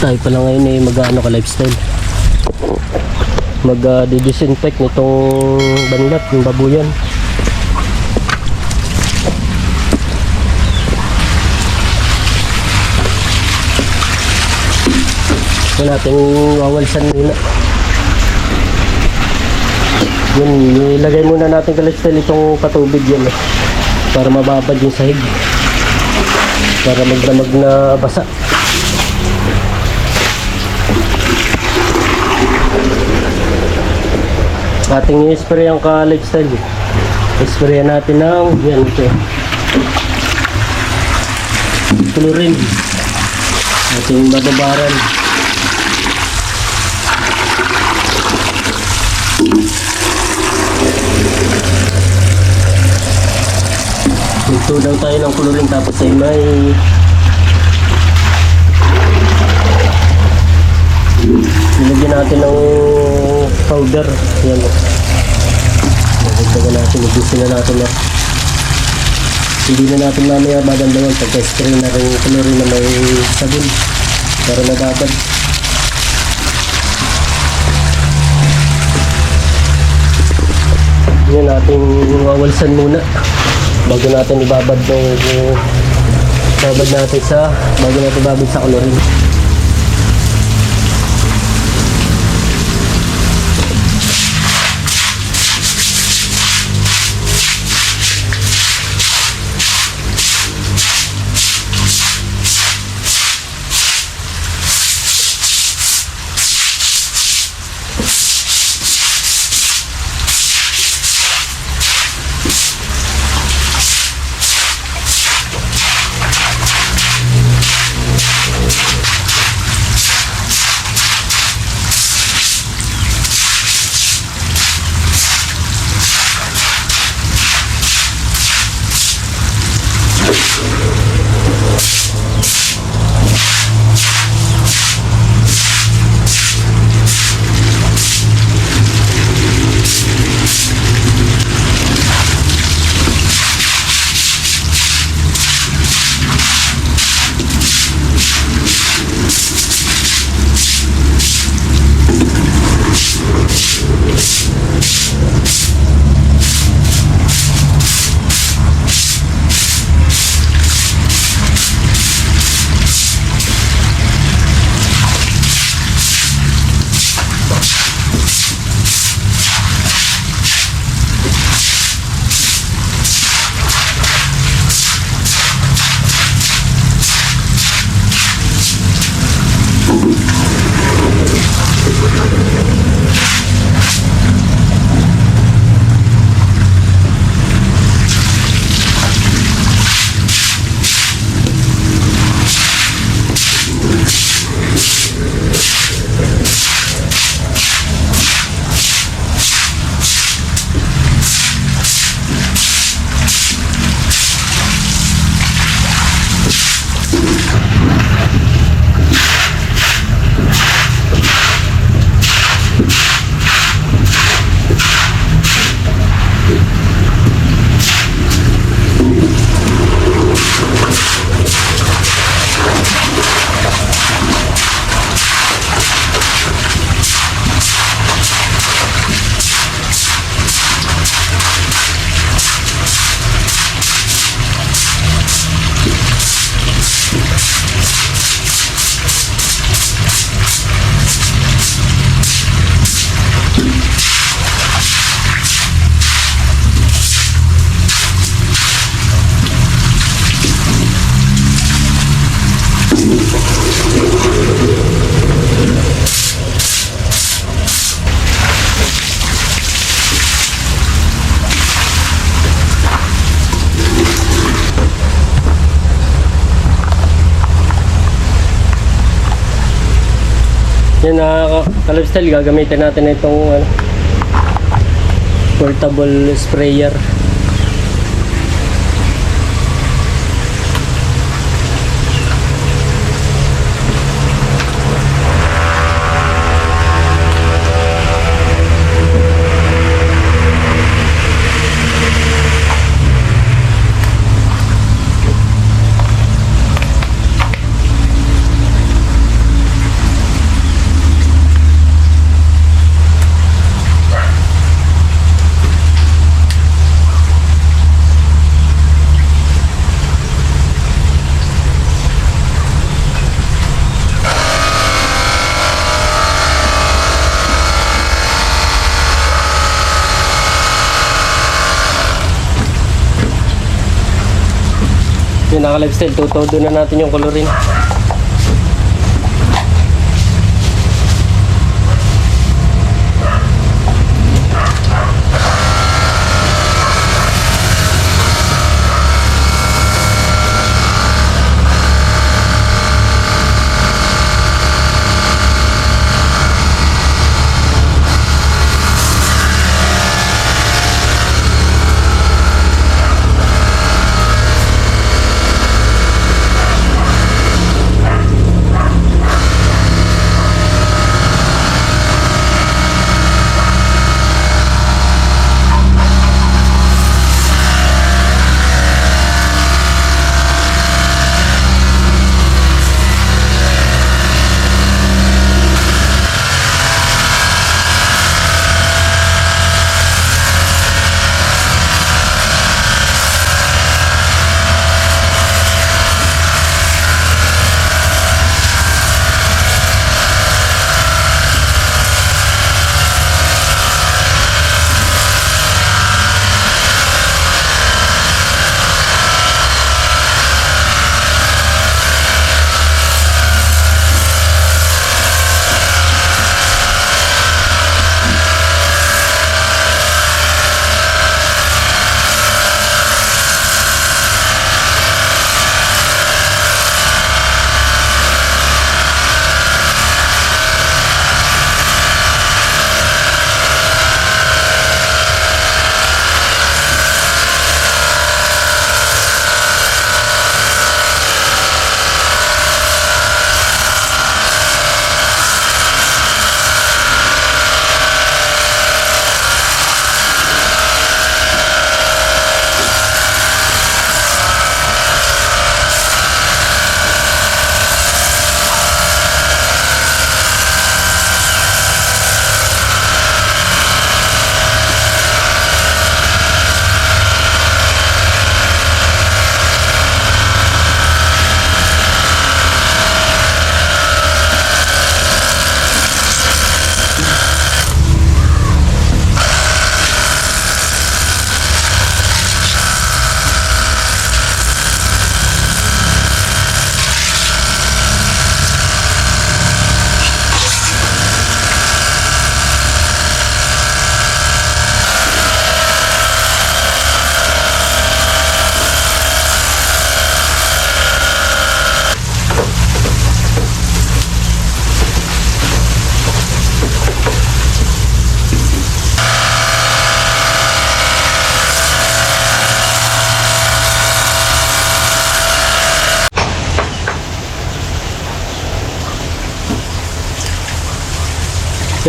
tayo pala ngayon ay mag-ano ka lifestyle. Mag uh, disinfect nitong banlat yung babuyan ito natin wawalsan muna. Yun nilagay muna natin ka lifestyle itong patubig yan eh, para mababad yung sahig. Para magdamag na basa ating i-spray ang ka lifestyle i-spray natin ng yan ito chlorine ating bababaran. Ito daw tayo ng chlorine tapos ay may nilagyan natin ng powder. Yan o natin ubusin na natin na. Hindi na natin mamaya badandayan pagka-spray na rin chlorine na may sabon. Para nababad yan natin wawalsan muna. Bago natin ibabad ng babad natin sa bago natin ibabad sa chlorine Come on. Yan na ka-lifestyle, gagamitin natin itong ano, portable sprayer. Yun, naka-lifestyle. Tutodo na natin yung colorin.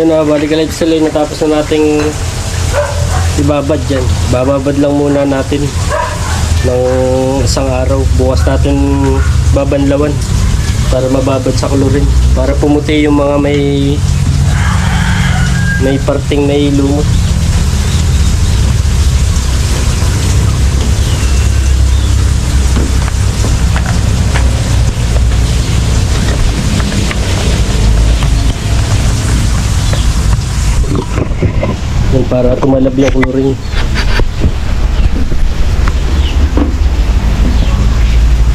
Yun na, balik ka lifestyle ay natapos na nating ibabad dyan. Bababad lang muna natin ng isang araw. Bukas natin babanlawan para mababad sa kolorin. Para pumuti yung mga may may parting na ilumot. Para tumalab yung coloring.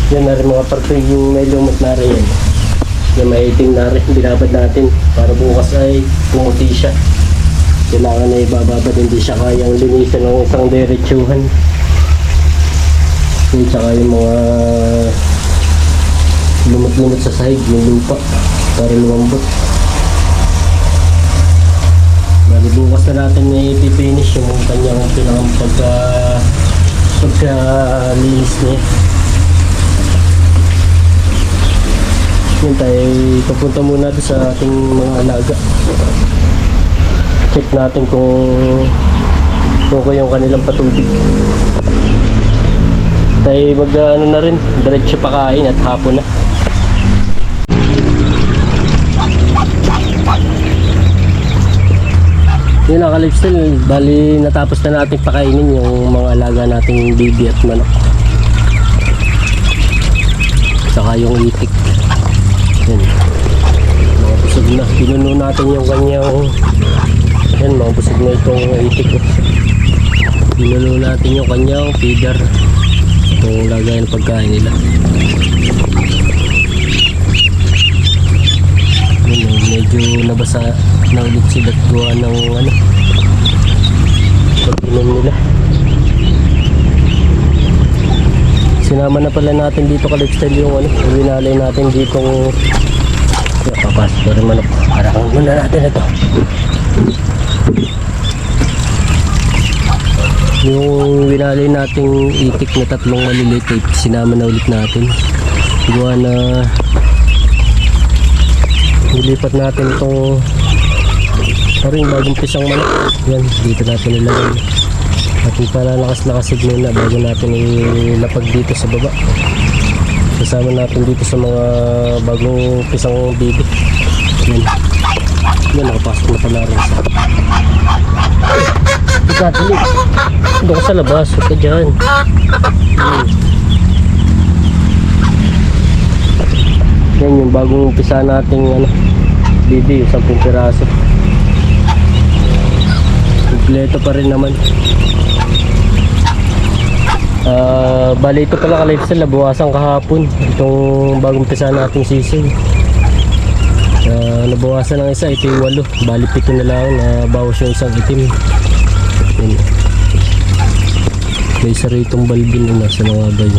Yan na rin mga parte yung may lumot na rin yan. May iting na rin, binabad natin para bukas ay pumuti siya. Kailangan na ibababad, hindi siya kayang linisan ng isang diretsuhan. Yun, tsaka yung mga lumot-lumot sa sahig, yung lupa, para lumambot. Bali bukas na natin may ipipinish yung kanyang pinakang pagka pagka linis niya. Yun tayo papunta muna sa ating mga alaga. Check natin kung ko yung kanilang patubig. Tayo mag ano na rin, diretso pakain at hapon na. Yun ang lifestyle bali natapos na natin pakainin yung mga alaga nating baby at manok. Saka yung itik. Yan. Mga busog na. Pinuno natin yung kanyang yan mga busog na itong itik. Pinuno natin yung kanyang feeder. itong lagay ng pagkain nila yun, medyo nabasa na ulit sila gawa ng ano pag-inom nila. Sinama na pala natin dito ka lifestyle yung ano winalay natin ditong papasok pa rin manok. Harangan muna natin ito. Yung winalay nating itik na tatlong maliliit eh, sinama na ulit natin. Gawa na nilipat natin itong paring bagong pisang manok. Yan dito natin nilagay. Ating palalakas-lakasid muna bago natin ilapag dito sa baba. Kasama natin dito sa mga bagong pisang bibi. Yan. Yan nakapasok na pala rin. Sa ika dali doon sa labas huwag ka dyan. Yan. yan yung bagong pisa nating ano bibi yung 10 piraso kompleto pa rin naman. Ah, bali ito pala ka-lifestyle nabawasan kahapon. Itong bagong pisa nating sisig Ah, nabawasan ng isa ito yung walo. Bali pito na lang nabawas yung isang itim. Yun. may isa ritong balbin na nasa mga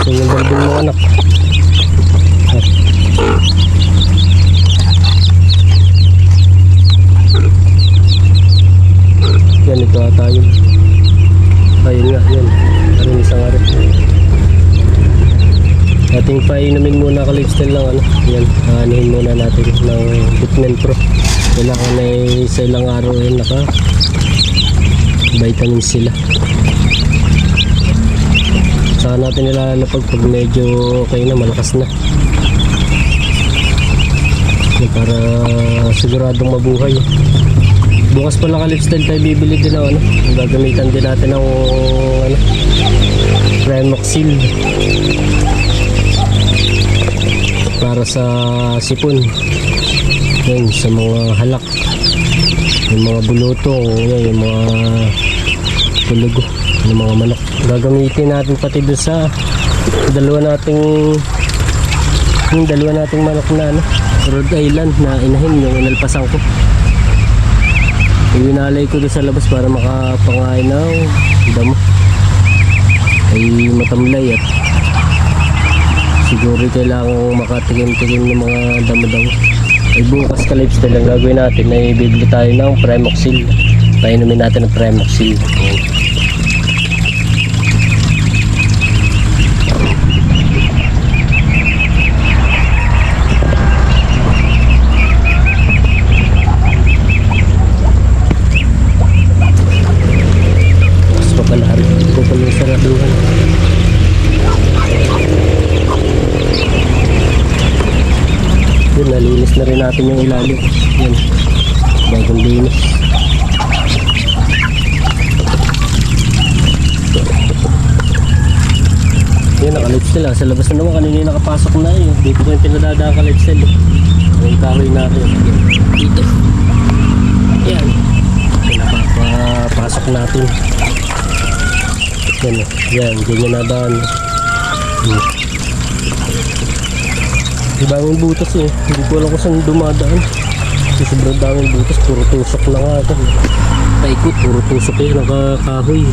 so yung balbin mo anak yan ito ata yun. Ayun nga yan. Aring isang ari ating painumin muna ka lifestyle lang ano. Yan aanihin muna natin ng Bitmen Pro. Kailangan ay sa ilang araw ay naka vitamin sila saka natin nilalapag pag medyo okay na malakas na. Para siguradong mabuhay bukas pala ka lifestyle tayo bibili din ng ano gagamitan din natin ng ano Remoxil para sa sipon. Yan sa mga halak. Yung mga bulutong yan, yung mga pulugo yung mga manok. Gagamitin natin pati dun sa dalawa nating yung dalawa nating manok na ano Rhode Island na inahin yung inalpasan ko Iwinalay ko doon sa labas para makapangain ng damo. Ay matamlay at siguro kailangan makatikim-tikim ng mga damo-damo. Ay bukas ka lifestyle ang gagawin natin ay bibili tayo ng Premoxil. Painumin natin ng Premoxil. Ayan. Mas papalari ko pa yung saraduhan. Yun, rin natin yung ilalim. Yan. Bagong linis. Yan, naka-lifestyle ah. Sa labas na naman, kanina yung nakapasok na eh. Dito ko yung pinadadaan ka-lifestyle eh. Yung kahoy natin. Dito. Yan. Pinapapasok natin. Yan, yan, ganyan na daan. Hmm. Daming butas eh. Hindi ko alam kung saan dumadaan. Sobrang daming butas. Puro tusok na nga ito. Paikot, puro tusok eh. Nakakahoy.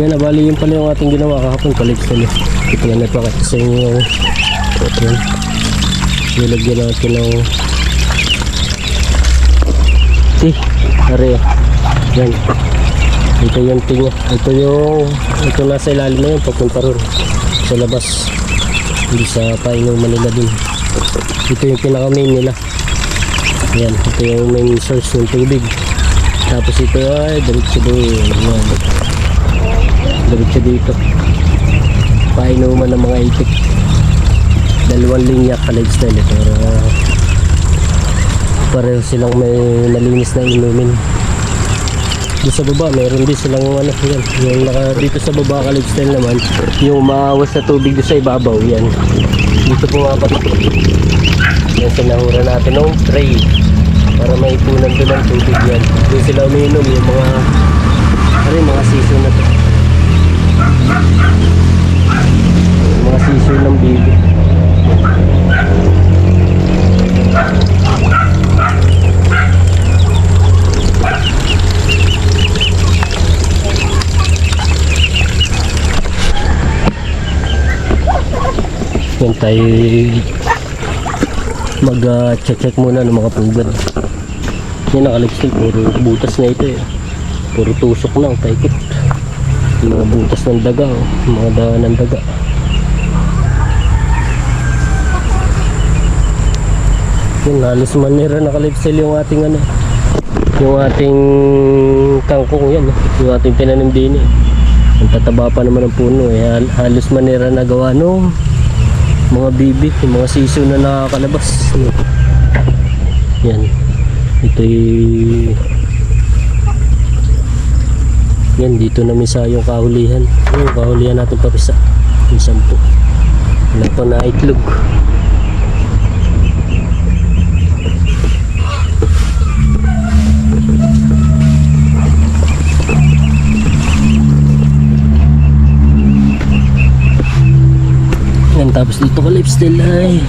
Yan, nabali yun pala yung ating ginawa kahapon. Paligsan eh. Ito na napakita sa inyo yung yan. Nilagyan natin ng Eh, are. Yan. Ito yung tinga. Ito yung ito nasa ilalim na yun papunta ron. Sa labas. Hindi sa painuman nila din. Ito yung pinaka main nila. Yan. Ito yung main source ng tubig. Tapos ito ay diretso doon. Yan. Diretso dito. Painuman ng mga itik. Dalawang linya ka lifestyle. Pero pareho silang may nalinis na inumin. Doon sa baba, meron din silang ano, yan. Yung naka, dito sa baba ka lifestyle naman, yung maawas na tubig doon sa ibabaw, yan. Dito po nga pati. Yan sinahura natin ng tray para maipunan doon ng tubig yan. Doon sila umiinom yung mga, ano mga season na to. Mga season ng baby. Yan tayo mag uh, check check muna ng mga pugad. Yan nakalipstick, puro butas na ito eh. Puro tusok na, paikot. Yung mga butas ng daga, oh. Mga daan ng daga. Yan, halos manira nakalipsil yung ating ano, yung ating kangkong yan, oh. yung ating tinanim din eh. Ang tataba pa naman ng puno eh. Hal- Halos manira na gawa nung mga bibi, yung mga siso na nakakalabas. Yan. Ito Yan, dito na misa yung kahulihan. Yung kahulihan natin papisa. Yung sampu. Wala pa na itlog. Yan, tapos dito ka lifestyle ay.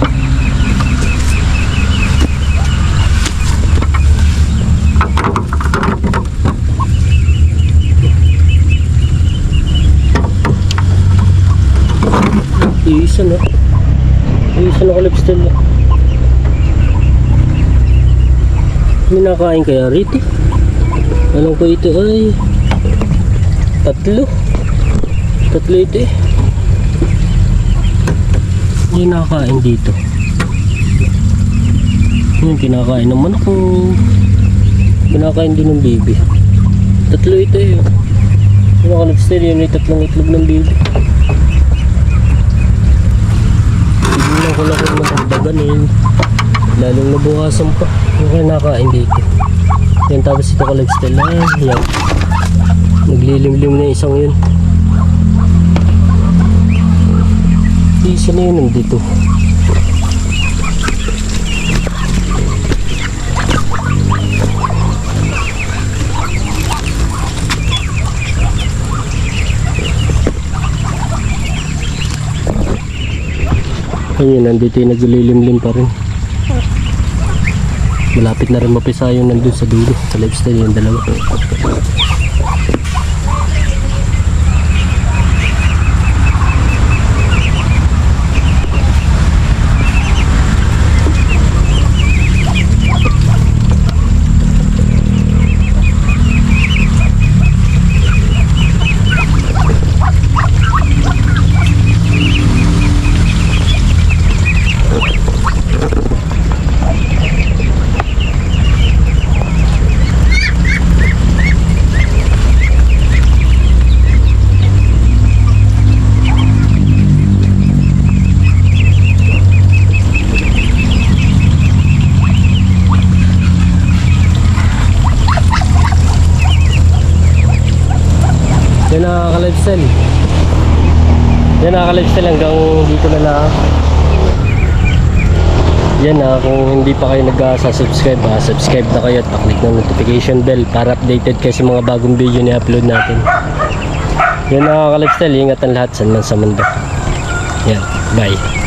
Isa na. Isa na ka lifestyle na. May kaya rito. Alam ko ito ay tatlo. Tatlo ito eh. Hindi nakakain dito. Yung kinakain ng manok kinakain din ng baby. Tatlo ito eh. Yung nakalipstill yun yung tatlong itlog ng baby. Tignan ko lang kung matagdagan eh. Lalong nabukasan pa. Yung kinakain dito. Yan tapos ito kalipstill na yan. Naglilimlim na isang yun. Isa na yun nandito. Ayun, nandito yung naglilimlim pa rin. Malapit na rin mapisa yung nandun sa dulo. Sa lifestyle yung dalawa. Yan nakaka-lifestyle. Yan nakaka-lifestyle hanggang dito na lang. Yan na, kung hindi pa kayo nag-subscribe, ha, subscribe na kayo at paklik ng notification bell para updated kayo sa mga bagong video na upload natin. Yan nakaka-lifestyle, ingat ang lahat saan man sa mundo. Yan, bye.